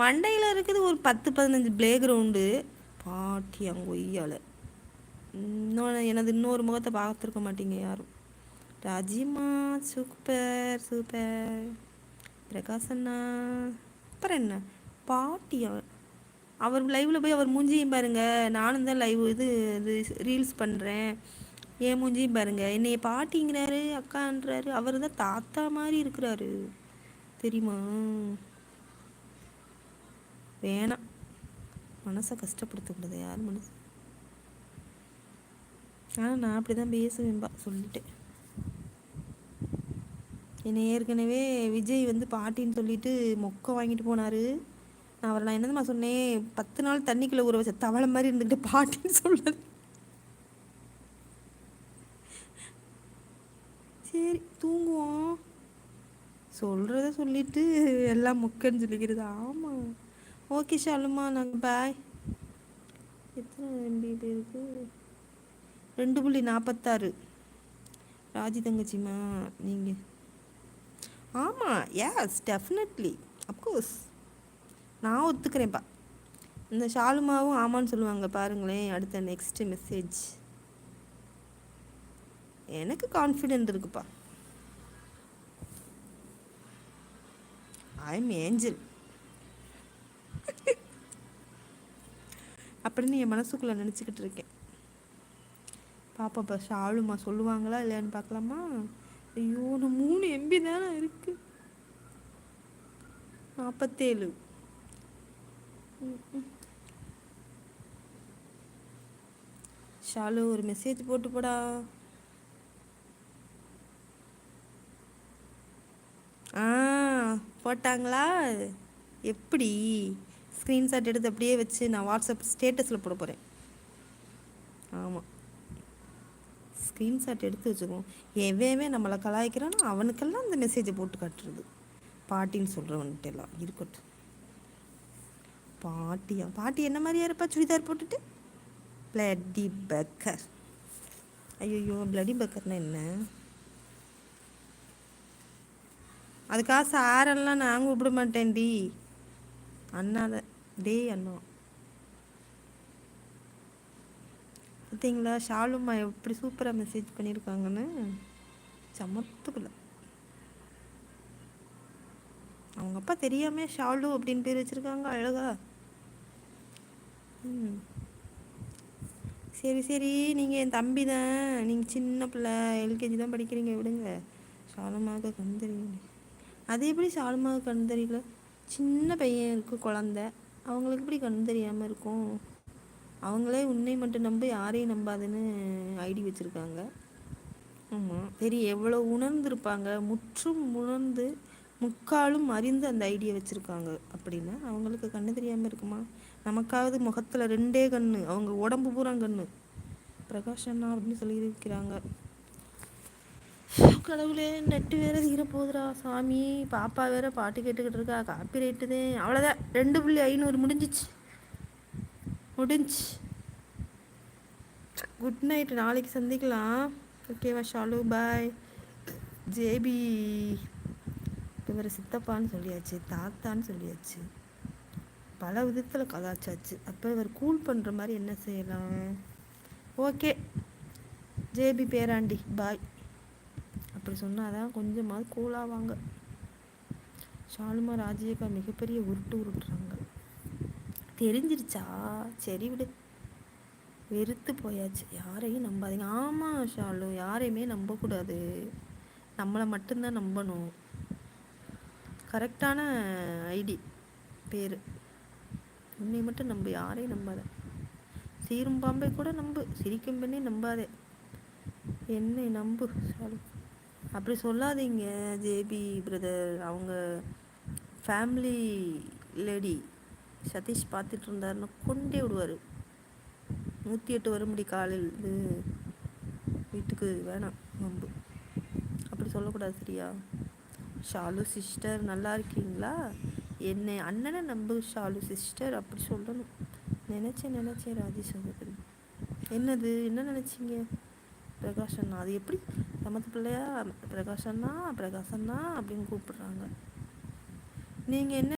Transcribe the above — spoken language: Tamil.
மண்டையில் இருக்குது ஒரு பத்து பதினஞ்சு ப்ளே கிரவுண்டு பாட்டி அங்கே ஒய்யால் இன்னொன்று எனது இன்னொரு முகத்தை பார்த்துருக்க மாட்டீங்க யாரும். ராஜிமா சூப்பர் சூப்பர் பிரகாசண்ணா அப்புறம் என்ன? பாட்டி அவர் அவர் லைவில் போய் அவர் மூஞ்சியும் பாருங்கள் நானும் தான் லைவ் இது இது ரீல்ஸ் பண்ணுறேன் ஏன் மூஞ்சியும் பாருங்கள் என்னைய பாட்டிங்கிறாரு அக்கான்றாரு. அவர் தான் தாத்தா மாதிரி இருக்கிறாரு. தெரியுமா? வேணாம். மனசை கஷ்டப்படுத்தக்கூடாது யார் மனசு? ஆனால் நான் அப்படி தான் பேசுவேன்பா சொல்லிட்டேன். என்னை ஏற்கனவே விஜய் வந்து பாட்டின்னு சொல்லிட்டு மொக்க வாங்கிட்டு போனார். நான் அவரை நான் என்னதுமா சொன்னேன் பத்து நாள் தண்ணிக்குள்ளே ஊற வச்ச தவளை மாதிரி இருந்துக்கிட்டு பாட்டின்னு சொல்லுது சரி தூங்குவோம். சொல்கிறத சொல்லிட்டு எல்லாம் முக்கன்னு சொல்லிக்கிறது. ஆமாம் ஓகே ஷாலுமா நாங்கள் பாய் எத்தனை எம்பி இருக்கு? ரெண்டு புள்ளி நாற்பத்தாறு ராஜி தங்கச்சிம்மா நீங்கள் ஆமாம் எஸ் டெஃபினெட்லி அப்கோர்ஸ் நான் ஒத்துக்கிறேன்ப்பா. இந்த ஷாலுமாவும் ஆமான்னு சொல்லுவாங்க பாருங்களேன் அடுத்த நெக்ஸ்ட் மெசேஜ் எனக்கு கான்ஃபிடென்ட் இருக்குப்பா. ஐ எம் ஏஞ்சல் அப்படின்னு என் மனசுக்குள்ளே நினச்சிக்கிட்டு இருக்கேன். பாப்பாப்பா ஷாலுமா சொல்லுவாங்களா இல்லையான்னு பார்க்கலாமா? ஐயோ நான் மூணு எம்பி தானே இருக்கு. நாற்பத்தேழு ஷாலு ஒரு மெசேஜ் போட்டு போடா. ஆ போட்டாங்களா? எப்படி? ஸ்க்ரீன்ஷாட் எடுத்து அப்படியே வச்சு நான் வாட்ஸ்அப் ஸ்டேட்டஸில் போட போகிறேன் ஆமாம் ஸ்க்ரீன்ஷாட் எடுத்து வச்சுக்குவோம் எவன் நம்மளை கலாய்க்கிறானோ அவனுக்கெல்லாம் அந்த மெசேஜை போட்டு காட்டுறது. பாட்டின்னு சொல்கிறவன்ட்டு எல்லாம் இருக்கட்டும். பாட்டியா பாட்டி என்ன மாதிரியா இருப்பா சுடிதார் போட்டுட்டு? பிளடி பக்கர் ஐயோ பிளடி பக்கர்னா என்ன? அதுக்காக சாரெல்லாம் நான் கூப்பிட மாட்டேன்டி. அண்ணாத டே அண்ணா. பார்த்தீங்களா ஷாலுமா எப்படி சூப்பராக மெசேஜ் பண்ணியிருக்காங்கன்னு சமத்துக்குள்ள. அவங்க அப்பா தெரியாமே ஷாலு அப்படின்னு பேர் வச்சுருக்காங்க அழகா. ம். சரி சரி நீங்கள் என் தம்பி தான் நீங்கள் சின்ன பிள்ளை எல்கேஜி தான் படிக்கிறீங்க விடுங்க. ஷாலுமாவுக்கு கண் தெரியுங்க அது எப்படி ஷாலுமாக கண் தெரியல? சின்ன பையன் இருக்குது குழந்த. அவங்களுக்கு எப்படி கண் தெரியாமல் இருக்கும்? அவங்களே உன்னை மட்டும் நம்ப யாரையும் நம்பாதுன்னு ஐடி வச்சுருக்காங்க. ஆமாம் சரி எவ்வளோ உணர்ந்திருப்பாங்க? முற்றும் உணர்ந்து முக்காலும் அறிந்து அந்த ஐடியா வச்சுருக்காங்க. அப்படின்னா அவங்களுக்கு கண்ணு தெரியாமல் இருக்குமா? நமக்காவது முகத்தில் ரெண்டே கண்ணு. அவங்க உடம்பு பூரா கண்ணு. பிரகாஷ் அண்ணா அப்படின்னு சொல்லியிருக்கிறாங்க. கடவுளே நெட்டு வேற தீர போகுதுடா. சாமி பாப்பா வேற பாட்டு கேட்டுக்கிட்டு இருக்கா. காப்பி ரைட்டு அவ்வளோதான் ரெண்டு புள்ளி ஐநூறு முடிஞ்சிச்சு. முடிஞ்சு. குட் நைட் நாளைக்கு சந்திக்கலாம். ஓகேவா ஷாலு. பாய் ஜேபி இவர் சித்தப்பான்னு சொல்லியாச்சு தாத்தான்னு சொல்லியாச்சு. பல விதத்தில் கலாச்சாச்சு. அப்போ இவர் கூல் பண்ணுற மாதிரி என்ன செய்யலாம்? ஓகே ஜேபி பேராண்டி. பாய் அப்படி சொன்னால் தான் கொஞ்சமாவது கூலாவாங்க ஷாலுமா ராஜியக்கா மிகப்பெரிய உருட்டு உருட்டுறாங்க. தெரிஞ்சிருச்சா? சரி விடு. வெறுத்து போயாச்சு. யாரையும் நம்பாதீங்க. ஆமாம் ஷாலு. யாரையுமே நம்பக்கூடாது. நம்மளை மட்டும்தான் நம்பணும். கரெக்டான ஐடி பேர். உன்னை மட்டும் நம்பு. யாரையும் நம்பாத. சீரும் பாம்பை கூட நம்பு. சிரிக்கும் பெண்ணே நம்பாதே. என்னை நம்பு ஷாலு. அப்படி சொல்லாதீங்க ஜேபி பிரதர் அவங்க ஃபேமிலி லேடி சதீஷ் பார்த்துட்டு இருந்தாருன்னா கொண்டே விடுவார். நூற்றி எட்டு வரும்படி காலையில் இது வீட்டுக்கு வேணாம் நம்பு அப்படி சொல்லக்கூடாது சரியா? ஷாலு சிஸ்டர் நல்லா இருக்கீங்களா? என்னை அண்ணனை நம்பு ஷாலு சிஸ்டர் அப்படி சொல்லணும். நினச்சேன் நினச்சேன் ராஜி சகோதரி. என்னது? என்ன நினச்சிங்க? பிரகாஷண்ணா. அது எப்படி? சமத்து பிள்ளையா? பிரகாஷன்னா பிரகாஷண்ணா? அப்படின்னு கூப்பிடுறாங்க. நீங்கள் என்ன